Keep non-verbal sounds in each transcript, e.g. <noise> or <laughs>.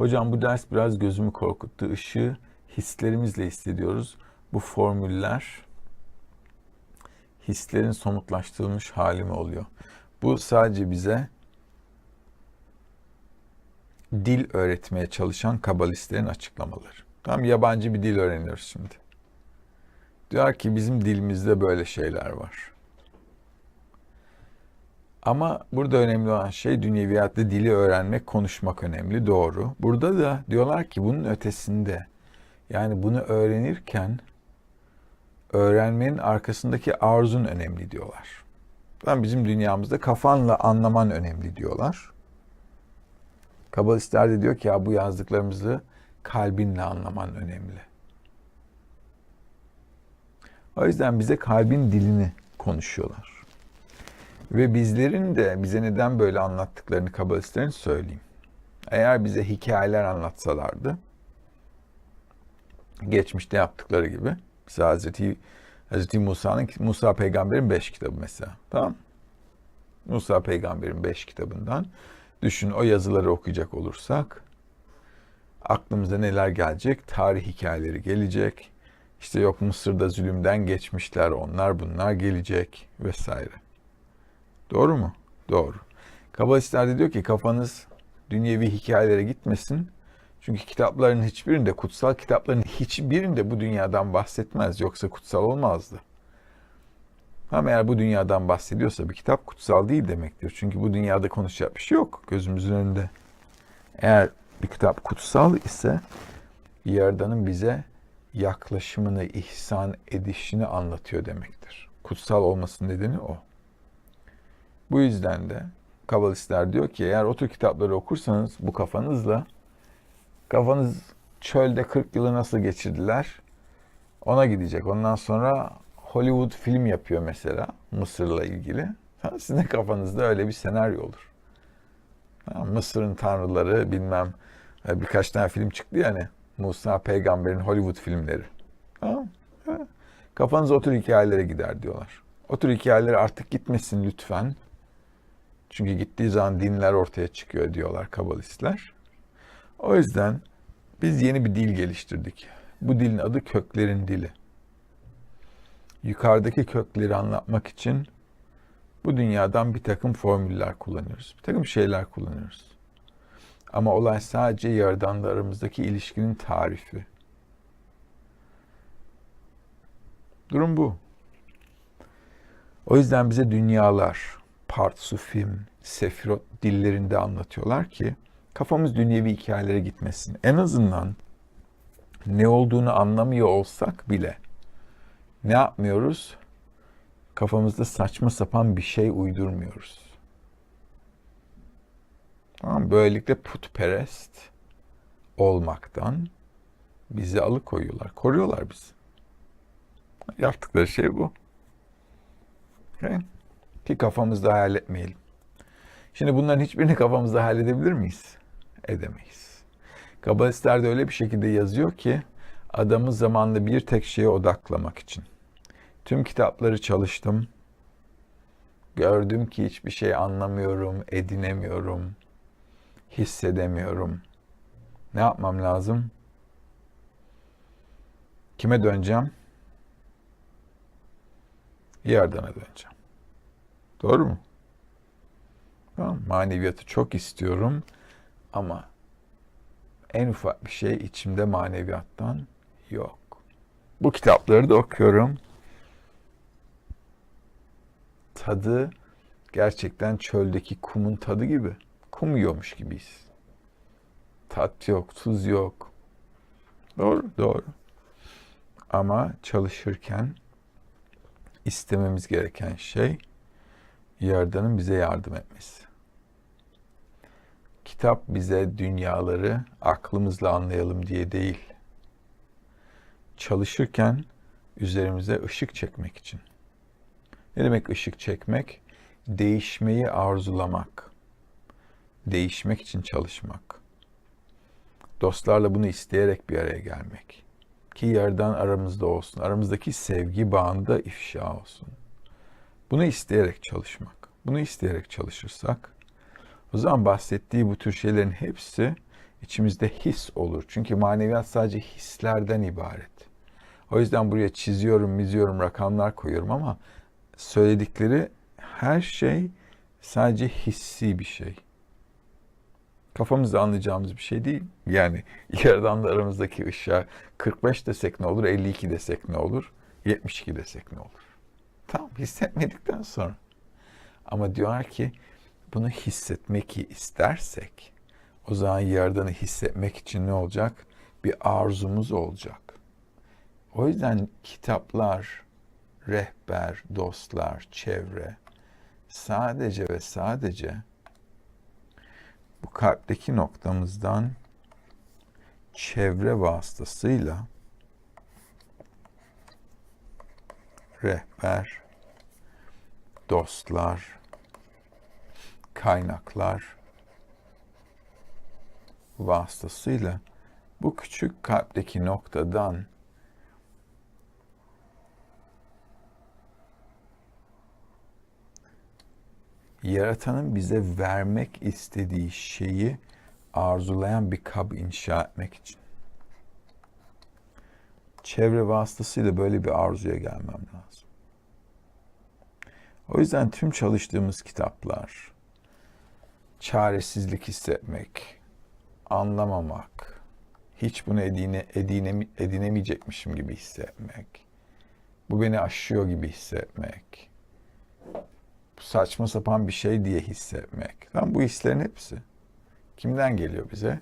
Hocam bu ders biraz gözümü korkuttu. Işığı hislerimizle hissediyoruz. Bu formüller hislerin somutlaştırılmış hali mi oluyor? Bu sadece bize dil öğretmeye çalışan kabalistlerin açıklamaları. Tam yabancı bir dil öğreniyoruz şimdi. Diyor ki bizim dilimizde böyle şeyler var. Ama burada önemli olan şey dünyeviyatta dili öğrenmek, konuşmak önemli, doğru. Burada da diyorlar ki bunun ötesinde, yani bunu öğrenirken öğrenmenin arkasındaki arzun önemli diyorlar. Ben bizim dünyamızda kafanla anlaman önemli diyorlar. Kabalistler de diyor ki ya bu yazdıklarımızı kalbinle anlaman önemli. O yüzden bize kalbin dilini konuşuyorlar. Ve bizlerin de bize neden böyle anlattıklarını kabalistlerin söyleyeyim. Eğer bize hikayeler anlatsalardı, geçmişte yaptıkları gibi, mesela Hazreti, Hazreti Musa'nın, Musa peygamberin beş kitabı mesela, tamam Musa peygamberin beş kitabından, düşün o yazıları okuyacak olursak, aklımıza neler gelecek? Tarih hikayeleri gelecek. İşte yok Mısır'da zulümden geçmişler, onlar bunlar gelecek vesaire. Doğru mu? Doğru. Kabalistler de diyor ki kafanız dünyevi hikayelere gitmesin. Çünkü kitapların hiçbirinde, kutsal kitapların hiçbirinde bu dünyadan bahsetmez. Yoksa kutsal olmazdı. Ama eğer bu dünyadan bahsediyorsa bir kitap kutsal değil demektir. Çünkü bu dünyada konuşacak bir şey yok gözümüzün önünde. Eğer bir kitap kutsal ise Yaradan'ın bize yaklaşımını, ihsan edişini anlatıyor demektir. Kutsal olmasının nedeni o. Bu yüzden de kabalistler diyor ki eğer o tür kitapları okursanız bu kafanızla kafanız çölde 40 yılı nasıl geçirdiler ona gidecek. Ondan sonra Hollywood film yapıyor mesela Mısır'la ilgili. Sizin kafanızda öyle bir senaryo olur. Mısır'ın tanrıları bilmem birkaç tane film çıktı yani Musa peygamberin Hollywood filmleri. Kafanız o tür hikayelere gider diyorlar. O tür hikayeler artık gitmesin lütfen. Çünkü gittiği zaman dinler ortaya çıkıyor diyorlar kabalistler. O yüzden biz yeni bir dil geliştirdik. Bu dilin adı köklerin dili. Yukarıdaki kökleri anlatmak için bu dünyadan bir takım formüller kullanıyoruz. Bir takım şeyler kullanıyoruz. Ama olay sadece Yaradan'la aramızdaki ilişkinin tarifi. Durum bu. O yüzden bize dünyalar, Partsufim, Sefirot dillerinde anlatıyorlar ki kafamız dünyevi hikayelere gitmesin. En azından ne olduğunu anlamıyor olsak bile ne yapmıyoruz? Kafamızda saçma sapan bir şey uydurmuyoruz. Tamam, böylelikle putperest olmaktan bizi alıkoyuyorlar, koruyorlar bizi. Yaptıkları şey bu. Okay? Ki kafamızda hayal etmeyelim. Şimdi bunların hiçbirini kafamızda hayal edebilir miyiz? Edemeyiz. Kabalistler de öyle bir şekilde yazıyor ki adamı zamanla bir tek şeye odaklamak için. Tüm kitapları çalıştım. Gördüm ki hiçbir şey anlamıyorum, edinemiyorum, hissedemiyorum. Ne yapmam lazım? Kime döneceğim? Yaradan'a döneceğim. Doğru mu? Tamam, maneviyatı çok istiyorum ama en ufak bir şey içimde maneviyattan yok. Bu kitapları da okuyorum. Tadı gerçekten çöldeki kumun tadı gibi. Kum yiyormuş gibiyiz. Tat yok, tuz yok. Doğru, doğru. Ama çalışırken istememiz gereken şey Yaradan'ın bize yardım etmesi. Kitap bize dünyaları aklımızla anlayalım diye değil. Çalışırken üzerimize ışık çekmek için. Ne demek ışık çekmek? Değişmeyi arzulamak. Değişmek için çalışmak. Dostlarla bunu isteyerek bir araya gelmek. Ki yerden aramızda olsun. Aramızdaki sevgi bağında ifşa olsun. Bunu isteyerek çalışmak. Bunu isteyerek çalışırsak o zaman bahsettiği bu tür şeylerin hepsi İçimizde his olur. Çünkü maneviyat sadece hislerden ibaret. O yüzden buraya çiziyorum, miziyorum, rakamlar koyuyorum ama söyledikleri her şey sadece hissi bir şey. Kafamızda anlayacağımız bir şey değil. Yani <laughs> yerden de aramızdaki ışığa 45 desek ne olur, 52 desek ne olur, 72 desek ne olur. Tamam hissetmedikten sonra. Ama diyorlar ki bunu hissetmek istersek o zaman yaradanı hissetmek için ne olacak? Bir arzumuz olacak. O yüzden kitaplar, rehber, dostlar, çevre sadece ve sadece bu kalpteki noktamızdan çevre vasıtasıyla rehber, dostlar, kaynaklar vasıtasıyla bu küçük kalpteki noktadan yaratanın bize vermek istediği şeyi arzulayan bir kab inşa etmek için. Çevre vasıtasıyla böyle bir arzuya gelmem lazım. O yüzden tüm çalıştığımız kitaplar, çaresizlik hissetmek, anlamamak, hiç bunu edine, edine, edinemeyecekmişim gibi hissetmek, bu beni aşıyor gibi hissetmek, saçma sapan bir şey diye hissetmek. Lan bu hislerin hepsi kimden geliyor bize?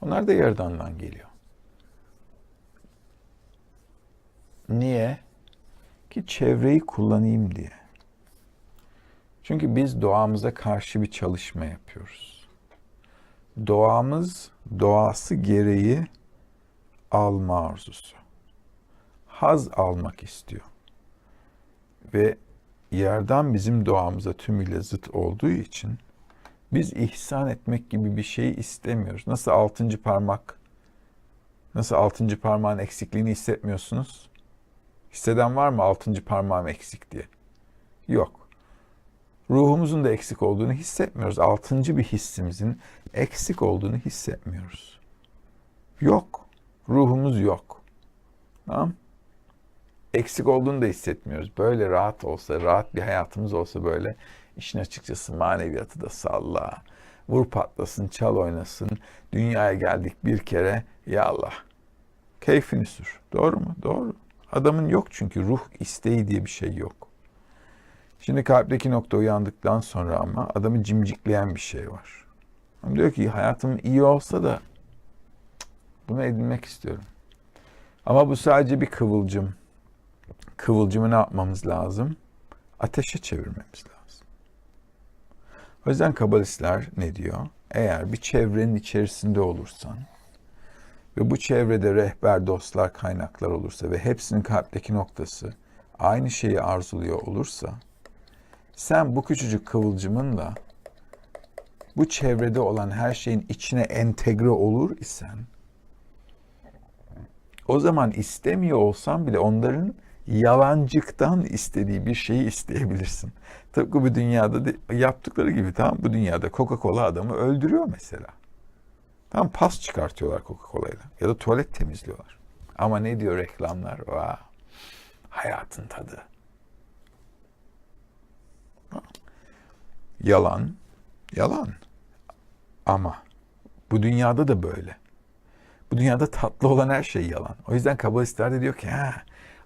Onlar da Yaradan'dan geliyor. Niye? Ki çevreyi kullanayım diye. Çünkü biz doğamıza karşı bir çalışma yapıyoruz. Doğamız doğası gereği alma arzusu. Haz almak istiyor. Ve yerden bizim doğamıza tümüyle zıt olduğu için biz ihsan etmek gibi bir şey istemiyoruz. Nasıl altıncı parmak, nasıl altıncı parmağın eksikliğini hissetmiyorsunuz? Hisseden var mı altıncı parmağım eksik diye? Yok. Ruhumuzun da eksik olduğunu hissetmiyoruz. Altıncı bir hissimizin eksik olduğunu hissetmiyoruz. Yok. Ruhumuz yok. Tamam eksik olduğunu da hissetmiyoruz. Böyle rahat olsa, rahat bir hayatımız olsa böyle işin açıkçası maneviyatı da salla. Vur patlasın, çal oynasın. Dünyaya geldik bir kere. Ya Allah. Keyfini sür. Doğru mu? Doğru. Adamın yok çünkü ruh isteği diye bir şey yok. Şimdi kalpteki nokta uyandıktan sonra ama adamı cimcikleyen bir şey var. Diyor ki hayatım iyi olsa da bunu edinmek istiyorum. Ama bu sadece bir kıvılcım kıvılcımı ne yapmamız lazım? Ateşe çevirmemiz lazım. O yüzden kabalistler ne diyor? Eğer bir çevrenin içerisinde olursan ve bu çevrede rehber, dostlar, kaynaklar olursa ve hepsinin kalpteki noktası aynı şeyi arzuluyor olursa sen bu küçücük kıvılcımınla bu çevrede olan her şeyin içine entegre olur isen o zaman istemiyor olsan bile onların yalancıktan istediği bir şeyi isteyebilirsin. Tıpkı bu dünyada yaptıkları gibi tamam bu dünyada Coca-Cola adamı öldürüyor mesela. Tam pas çıkartıyorlar Coca-Cola'yla ya da tuvalet temizliyorlar. Ama ne diyor reklamlar? Vah, hayatın tadı. Yalan, yalan. Ama bu dünyada da böyle. Bu dünyada tatlı olan her şey yalan. O yüzden kabalistler de diyor ki ha,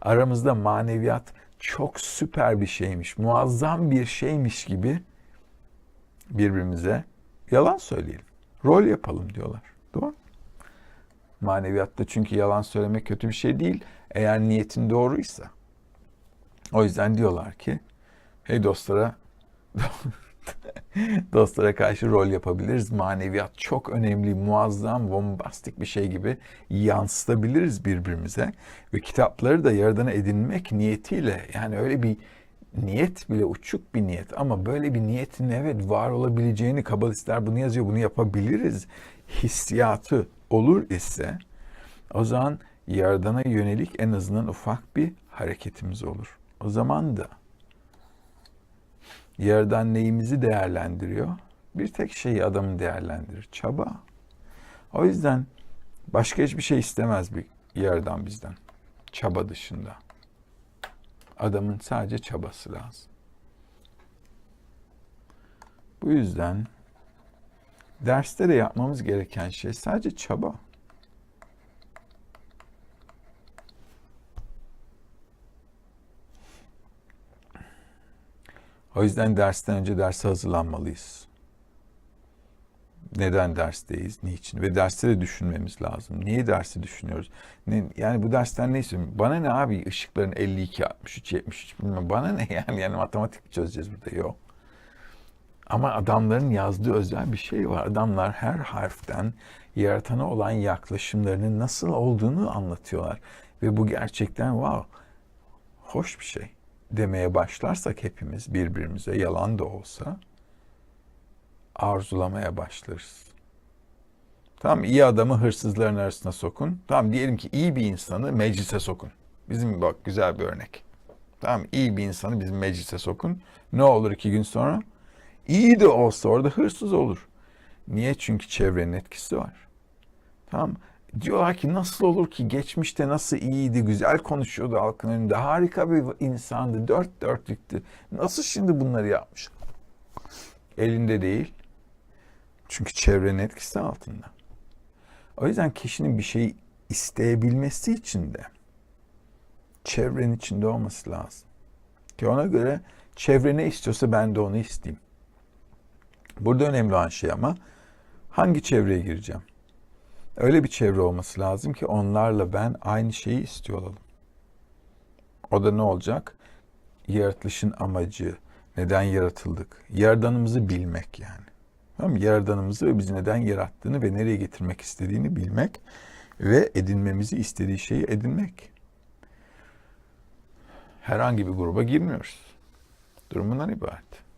aramızda maneviyat çok süper bir şeymiş, muazzam bir şeymiş gibi birbirimize yalan söyleyelim. Rol yapalım diyorlar. Doğru Maneviyatta çünkü yalan söylemek kötü bir şey değil. Eğer niyetin doğruysa. O yüzden diyorlar ki hey dostlara <laughs> dostlara karşı rol yapabiliriz. Maneviyat çok önemli, muazzam, bombastik bir şey gibi yansıtabiliriz birbirimize. Ve kitapları da Yaradan'a edinmek niyetiyle yani öyle bir niyet bile uçuk bir niyet ama böyle bir niyetin evet var olabileceğini kabalistler bunu yazıyor bunu yapabiliriz hissiyatı olur ise o zaman Yaradan'a yönelik en azından ufak bir hareketimiz olur. O zaman da Yerden neyimizi değerlendiriyor? Bir tek şeyi adamın değerlendirir. Çaba. O yüzden başka hiçbir şey istemez bir yerden bizden. Çaba dışında. Adamın sadece çabası lazım. Bu yüzden derste de yapmamız gereken şey sadece çaba. O yüzden dersten önce derse hazırlanmalıyız. Neden dersteyiz, niçin? Ve derste de düşünmemiz lazım. Niye dersi düşünüyoruz? Ne, yani bu dersten ne istiyorum? Bana ne abi ışıkların 52, 63, 73 bilmem. Bana ne <laughs> yani? Yani matematik çözeceğiz burada? Yok. Ama adamların yazdığı özel bir şey var. Adamlar her harften yaratana olan yaklaşımlarının nasıl olduğunu anlatıyorlar. Ve bu gerçekten wow, hoş bir şey demeye başlarsak hepimiz birbirimize yalan da olsa arzulamaya başlarız. Tamam iyi adamı hırsızların arasına sokun. Tamam diyelim ki iyi bir insanı meclise sokun. Bizim bak güzel bir örnek. Tamam iyi bir insanı bizim meclise sokun. Ne olur iki gün sonra? İyi de olsa orada hırsız olur. Niye? Çünkü çevrenin etkisi var. Tamam Diyorlar ki nasıl olur ki geçmişte nasıl iyiydi, güzel konuşuyordu halkın önünde, harika bir insandı, dört dörtlüktü. Nasıl şimdi bunları yapmış? Elinde değil. Çünkü çevrenin etkisi altında. O yüzden kişinin bir şeyi isteyebilmesi için de çevrenin içinde olması lazım. Ki ona göre çevre ne istiyorsa ben de onu isteyeyim. Burada önemli olan şey ama hangi çevreye gireceğim? Öyle bir çevre olması lazım ki onlarla ben aynı şeyi istiyor olalım. O da ne olacak? Yaratılışın amacı, neden yaratıldık? Yaradanımızı bilmek yani. Tamam mı? Yaradanımızı ve bizi neden yarattığını ve nereye getirmek istediğini bilmek ve edinmemizi istediği şeyi edinmek. Herhangi bir gruba girmiyoruz. Durumundan ibaret.